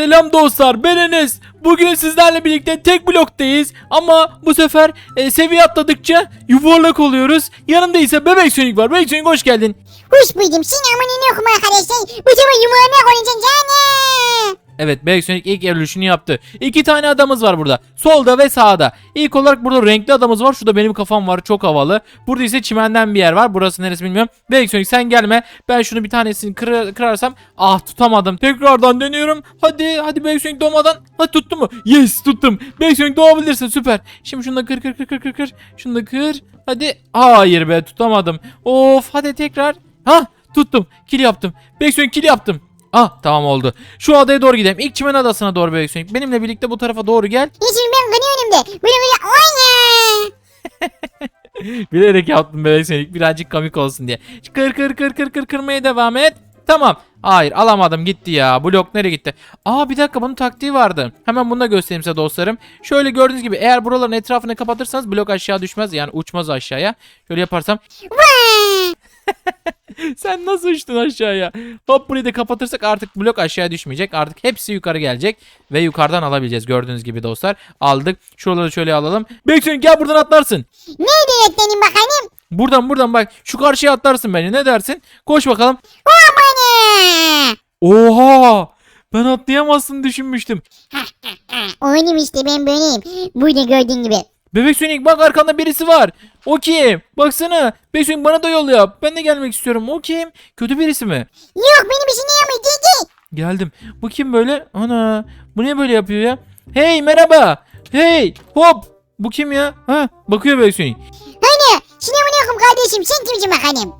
Selam dostlar ben Enes. Bugün sizlerle birlikte tek bloktayız ama bu sefer e, seviye atladıkça yuvarlak oluyoruz. Yanımda ise Bebek Sonic var. Bebek Sonic hoş geldin. Hoş buldum. Sinamanın okuma arkadaşlar. Bu sefer yumağına koyacaksın canım. Evet Sonic ilk evolution'u yaptı. İki tane adamız var burada. Solda ve sağda. İlk olarak burada renkli adamız var. Şurada benim kafam var. Çok havalı. Burada ise çimenden bir yer var. Burası neresi bilmiyorum. Sonic sen gelme. Ben şunu bir tanesini kıra- kırarsam. Ah tutamadım. Tekrardan deniyorum. Hadi hadi Sonic doğmadan. Hadi tuttu mu? Yes tuttum. Sonic doğabilirsin süper. Şimdi şunu da kır kır kır kır kır kır. Şunu da kır. Hadi. Hayır be tutamadım. Of hadi tekrar. Ha tuttum. Kill yaptım. Bebek Sonic kill yaptım. Ah tamam oldu. Şu adaya doğru gidelim. İlk çimen adasına doğru Bebek Sonic. Benimle birlikte bu tarafa doğru gel. Şimdi ben kanıyorum da. Böyle böyle oyna. Bilerek yaptım Bebek Sonic birazcık komik olsun diye. Kır kır kır kır kır kırmaya devam et. Tamam. Hayır alamadım gitti ya. Blok nereye gitti? Aa bir dakika bunun taktiği vardı. Hemen bunu da göstereyim size dostlarım. Şöyle gördüğünüz gibi eğer buraların etrafını kapatırsanız blok aşağı düşmez. Yani uçmaz aşağıya. Şöyle yaparsam. Sen nasıl uçtun aşağıya? Burayı da kapatırsak artık blok aşağıya düşmeyecek. Artık hepsi yukarı gelecek. Ve yukarıdan alabileceğiz gördüğünüz gibi dostlar. Aldık. Şuraları şöyle alalım. Sonic gel buradan atlarsın. Neydi öğretmenim bakalım? Buradan buradan bak. Şu karşıya atlarsın beni. Ne dersin? Koş bakalım. Bana. Oha! Ben atlayamazsın düşünmüştüm. Oynayayım işte ben böyleyim. Burada gördüğün gibi. Bebek Sonic bak arkanda birisi var. O kim? Baksana. Bebek Sonic bana da yol yap. Ben de gelmek istiyorum. O kim? Kötü birisi mi? Yok benim bir şey ne yapayım dedi. Geldim. Bu kim böyle? Ana. Bu niye böyle yapıyor ya? Hey merhaba. Hey hop. Bu kim ya? Ha bakıyor Bebek Sonic. Hani sinemunu okum kardeşim sen kimsin bakalım?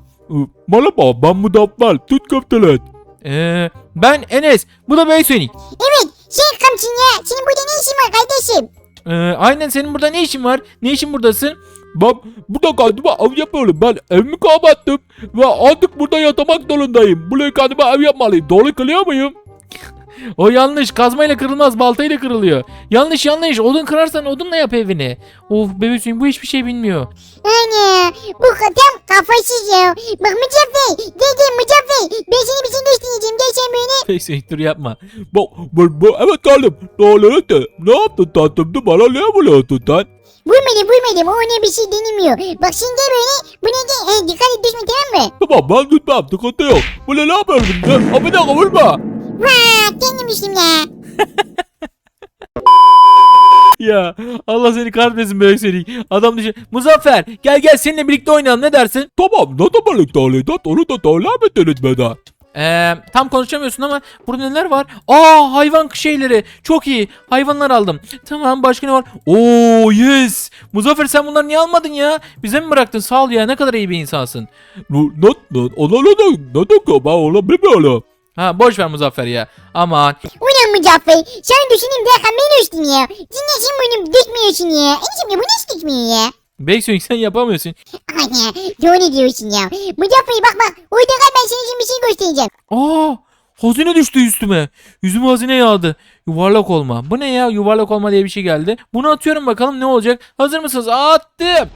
Merhaba ben Mudaffer Türk köfteler. Ee, ben Enes. Bu da Bebek Sonic. Evet sen kimsin ya? Senin burada ne işin var kardeşim? Ee, aynen senin burada ne işin var? Ne işin buradasın? Ben burada kendime ev yapıyorum. Ben evimi kapattım ve artık burada yatamak zorundayım. Buraya kendime ev yapmalıyım. Doğru kılıyor muyum? O yanlış. Kazmayla kırılmaz, baltayla kırılıyor. Yanlış yanlış. Odun kırarsan odunla yap evini. Of bebek Sonic bu hiçbir şey bilmiyor. Ana bu tam kafasız ya. Bak Muzaffer gel gel Muzaffer. Ben seni bir şey göstereceğim. Gel sen beni. Bebek Sonic dur yapma. Bu, bu, bu, evet geldim. Doğru de. Ne yaptın tatlım? Bana ne buluyorsun sen? Vurmadım vurmadım o ne bir şey denemiyor. Bak şimdi gel böyle bu ne gel. He, dikkat et düşme tamam mı? Tamam ben gitmem. Sıkıntı yok. Böyle ne yapıyorum? Sen abi de vurma. Vaa kendim düştüm ya. Ya Allah seni kahretmesin bebek Sonic. Adam düşün. Muzaffer gel gel seninle birlikte oynayalım ne dersin? Tamam. Ne da birlikte oynayacağız? Onu da söylemediniz bana. Ee, tam konuşamıyorsun ama burada neler var? Aa hayvan şeyleri. Çok iyi. Hayvanlar aldım. Tamam başka ne var? Oo yes. Muzaffer sen bunları niye almadın ya? Bize mi bıraktın? Sağ ol ya. Ne kadar iyi bir insansın. Ne, ne, ne, ona ne ne ki? Ben onu bilmiyorum. Ha boş ver Muzaffer ya. Aman. Ulan Muzaffer sen düşüneyim derken ben düştüm ya. Dinlesin bunu düşmüyorsun ya. Enişim ya bu nasıl düşmüyor ya? Bebek Sonic sen yapamıyorsun. Ana doğru diyorsun ya. Muzaffer bak bak. Orada kal ben sana şimdi bir şey göstereceğim. Aa hazine düştü üstüme. Yüzüme hazine yağdı. Yuvarlak olma. Bu ne ya? Yuvarlak olma diye bir şey geldi. Bunu atıyorum bakalım ne olacak. Hazır mısınız? Attım.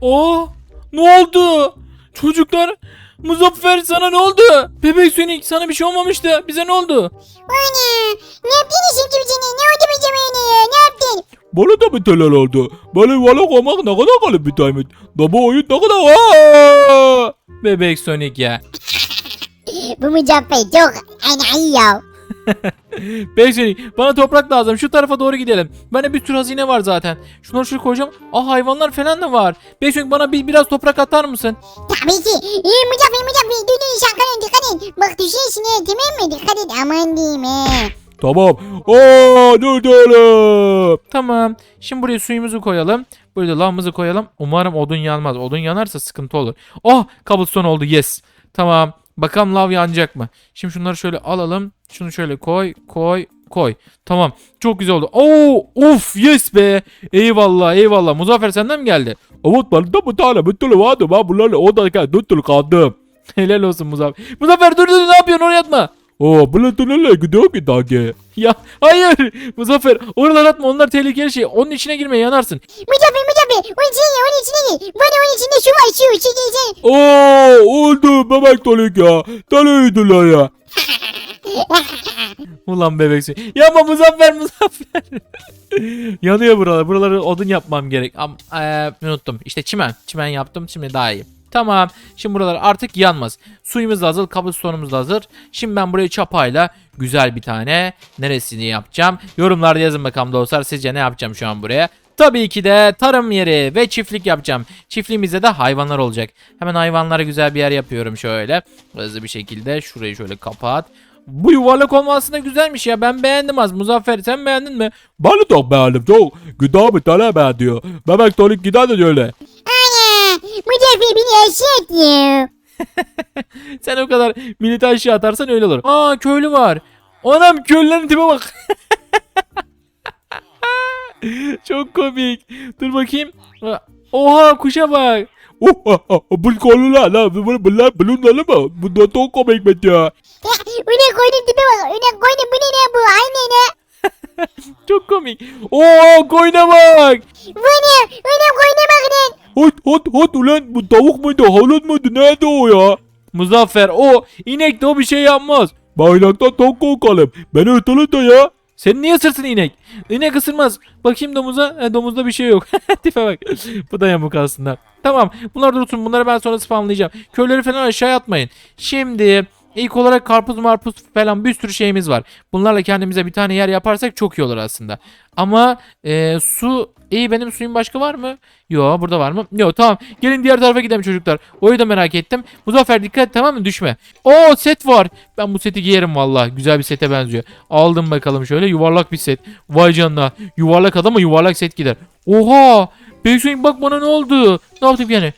Oo ne oldu? Çocuklar Muzaffer sana ne oldu? Bebek Sonic sana bir şey olmamıştı. Bize ne oldu? Ana ne yaptın şimdi bize ne? Oldu bize böyle ya? Ne yaptın? Bana da bir şeyler oldu. Böyle yuvarlak olmak ne kadar kalıp bir time. Da bu oyun ne kadar... Aa! Bebek Sonic ya. Bu Muzaffer çok enayi ya. Sonic bana toprak lazım. Şu tarafa doğru gidelim. Bende bir sürü hazine var zaten. Şunları şuraya koyacağım. Aa hayvanlar falan da var. Sonic bana bir, biraz toprak atar mısın? Tabii ki. Muzaffer Muzaffer dur dur şarkının dikkat et. Bak düşüyorsun ya tamam mı? Dikkat et aman diyeyim he. Tamam. Aa, dur dur. Tamam. Şimdi buraya suyumuzu koyalım. Buraya da lavımızı koyalım. Umarım odun yanmaz. Odun yanarsa sıkıntı olur. Oh cobblestone oldu yes. Tamam. Bakalım lav yanacak mı? Şimdi şunları şöyle alalım. Şunu şöyle koy koy koy. Tamam. Çok güzel oldu. Oo of yes be. Eyvallah eyvallah. Muzaffer senden mi geldi? Evet ben de bir tane türlü vardı. Ben bunlarla o dakika türlü kaldım. Helal olsun Muzaffer. Muzaffer dur dur ne yapıyorsun oraya atma. Oo nereye gidiyor ki daha Ya hayır. Muzaffer oralar atma onlar tehlikeli şey. Onun içine girme yanarsın. Muzaffer Muzaffer onun içine gir onun içine gir. Bana onun içinde su var su su su. Oo oldu bebek tolik ya. Tanıydılar ya. Ulan bebek suyu. Yapma Muzaffer Muzaffer. Yanıyor buralar. Buraları odun yapmam gerek. Am eee, unuttum. İşte çimen. Çimen yaptım. Şimdi daha iyi. Tamam. Şimdi buralar artık yanmaz. Suyumuz da hazır. Cobblestone'umuz da hazır. Şimdi ben burayı çapayla güzel bir tane neresini yapacağım? Yorumlarda yazın bakalım dostlar. Sizce ne yapacağım şu an buraya? Tabii ki de tarım yeri ve çiftlik yapacağım. Çiftliğimizde de hayvanlar olacak. Hemen hayvanlara güzel bir yer yapıyorum şöyle. Hızlı bir şekilde. Şurayı şöyle kapat. Bu yuvarlak olma aslında güzelmiş ya. Ben beğendim az. Muzaffer sen beğendin mi? Ben de çok beğendim çok. Güzel bir tane beğendiyor. Bebek tonik gider de öyle. Ana Muzaffer beni aşağı. Sen o kadar milite aşağı atarsan öyle olur. Aa köylü var. Anam köylülerin tipe bak. Çok komik. Dur bakayım. Oha kuşa bak. Oh, oh, oh, bu konular la. Bunlar bunlar mı? Bunlar çok komik be ya. Öne koydum tipe bak. Öne koydum bu ne ne bu? Aynı ne? Çok komik. Oo koyuna bak. Bu ne? Öne koydum bak lan. Hot hot hot ulan bu tavuk muydu havlut muydu nerede o ya? Muzaffer o inek de o bir şey yapmaz. Baylaktan çok korkalım. Beni ıtılın da ya. Senin niye sırtın inek? İnek ısırmaz. Bakayım domuza. E, domuzda bir şey yok. Tipe bak. Bu da yamuk aslında. Tamam. Bunlar dursun. Bunları ben sonra spamlayacağım. Köyleri falan aşağı atmayın. Şimdi ilk olarak karpuz marpuz falan bir sürü şeyimiz var. Bunlarla kendimize bir tane yer yaparsak çok iyi olur aslında. Ama e, su iyi benim suyum başka var mı? Yo burada var mı? Yo tamam. Gelin diğer tarafa gidelim çocuklar. Oyu da merak ettim. Muzaffer dikkat tamam mı? Düşme. Oo set var. Ben bu seti giyerim valla. Güzel bir sete benziyor. Aldım bakalım şöyle yuvarlak bir set. Vay canına. Yuvarlak adama yuvarlak set gider. Oha. Beysoyun bak bana ne oldu? Ne yaptım yani?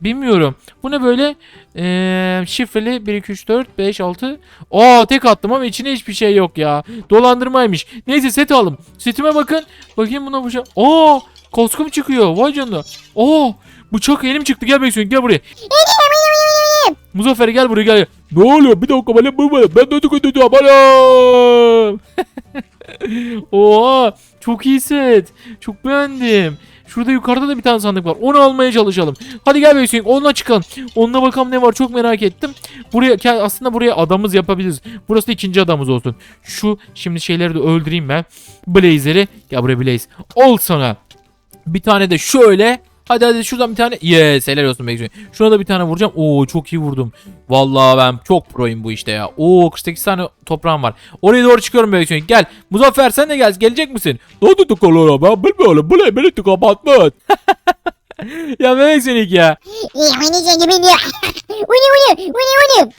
Bilmiyorum. Bu ne böyle? Ee, şifreli 1 2 3 4 5 6. Aa tek attım ama içine hiçbir şey yok ya. Dolandırmaymış. Neyse set aldım. Setime bakın. Bakayım buna bu şey. Aa koskum çıkıyor. Vay canına. Aa bıçak elim çıktı. Gel Beksoyun gel buraya. Muzaffer gel buraya gel. Ne oluyor bir dakika bu bu- ben de tutuyorum anam. Oha çok iyi set. Çok beğendim. Şurada yukarıda da bir tane sandık var. Onu almaya çalışalım. Hadi gel Beysun. Onunla çıkalım. Onunla bakalım ne var. Çok merak ettim. Buraya aslında buraya adamız yapabiliriz. Burası da ikinci adamız olsun. Şu şimdi şeyleri de öldüreyim ben. Blazer'i. Gel buraya Blaze. Ol sana. Bir tane de şöyle. Hadi hadi şuradan bir tane. Yes helal olsun Beysun. Şuna da bir tane vuracağım. Oo çok iyi vurdum. Vallahi ben çok proyum bu işte ya. Oo 48 tane toprağım var. Oraya doğru çıkıyorum Beysun. Gel. Muzaffer sen de gel. Gelecek misin? Ne oldu tıkalıyor ben bilmiyorum. Bu ne beni tıkamatmaz. ya bebek senik ya. İyi oynayacağım gibi diyor. Uni uni uni uni.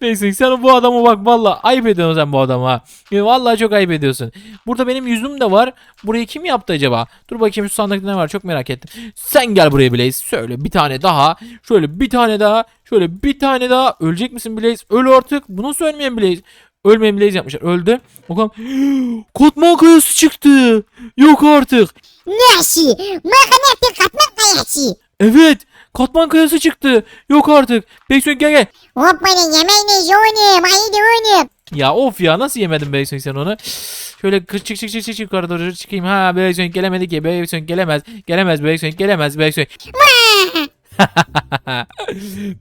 Bebek sen bu adamı bak valla ayıp ediyorsun sen bu adama. Ya, Vallahi çok ayıp ediyorsun. Burada benim yüzüm de var. Burayı kim yaptı acaba? Dur bakayım şu sandıkta ne var çok merak ettim. Sen gel buraya Blaze. Şöyle bir tane daha. Şöyle bir tane daha. Şöyle bir tane daha. Ölecek misin Blaze? Öl artık. Bu nasıl ölmeyen Blaze? Ölmeyen Blaze yapmışlar. Öldü. Bakalım. Katman kayası çıktı. Yok artık. Nasıl? Makanette katmak kayası. Evet. Katman kayası çıktı. Yok artık. Beksoy gel gel. Hoppana yemeğine yoğunum. Haydi oğlum. Ya of ya nasıl yemedin Beysun sen onu? Şöyle kı- çık çık çık çık çık yukarı doğru çıkayım. Ha Beysun gelemedi ki. Beysun gelemez. Gelemez Beysun gelemez Beysun.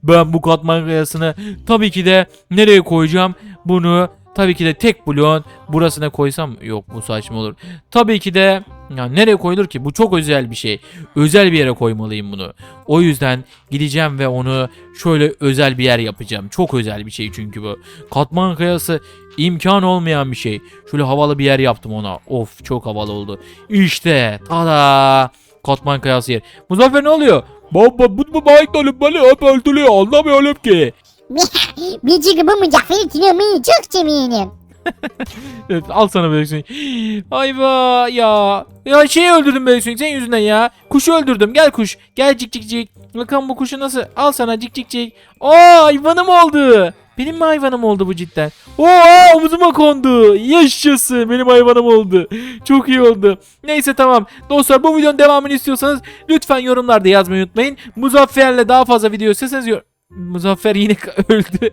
ben bu katman kayasını tabii ki de nereye koyacağım? Bunu tabii ki de tek bloğun burasına koysam yok bu saçma olur. Tabii ki de ya nereye koyulur ki? Bu çok özel bir şey. Özel bir yere koymalıyım bunu. O yüzden gideceğim ve onu şöyle özel bir yer yapacağım. Çok özel bir şey çünkü bu. Katman kayası imkan olmayan bir şey. Şöyle havalı bir yer yaptım ona. Of çok havalı oldu. İşte tada. Katman kayası yer. Muzaffer ne oluyor? Baba bu bu bayıklarım beni hep öldürüyor anlamıyorum ki. Bir çıkı bu Muzaffer'i tünemeyi çok seviyorum. Evet, al sana Beysun. Ayva ya. Ya şeyi öldürdüm Beysun senin yüzünden ya. Kuşu öldürdüm. Gel kuş. Gel cik cik cik. Bakalım bu kuşu nasıl? Al sana cik cik cik. Aa hayvanım oldu. Benim mi hayvanım oldu bu cidden? Oo omuzuma kondu. Yaşasın benim hayvanım oldu. Çok iyi oldu. Neyse tamam. Dostlar bu videonun devamını istiyorsanız lütfen yorumlarda yazmayı unutmayın. Muzaffer'le daha fazla video istiyorsanız yor- Muzaffer yine öldü.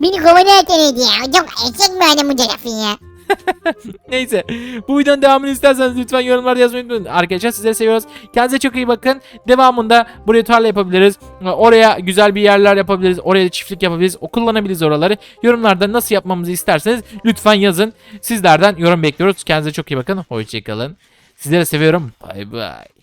Beni kovalıyor teneydi ya. Çok eşek bir adam Muzaffer ya. Neyse. Bu videonun devamını isterseniz lütfen yorumlarda yazmayı unutmayın. Arkadaşlar sizleri seviyoruz. Kendinize çok iyi bakın. Devamında buraya tarla yapabiliriz. Oraya güzel bir yerler yapabiliriz. Oraya da çiftlik yapabiliriz. O kullanabiliriz oraları. Yorumlarda nasıl yapmamızı isterseniz lütfen yazın. Sizlerden yorum bekliyoruz. Kendinize çok iyi bakın. Hoşçakalın. Sizleri seviyorum. Bay bay.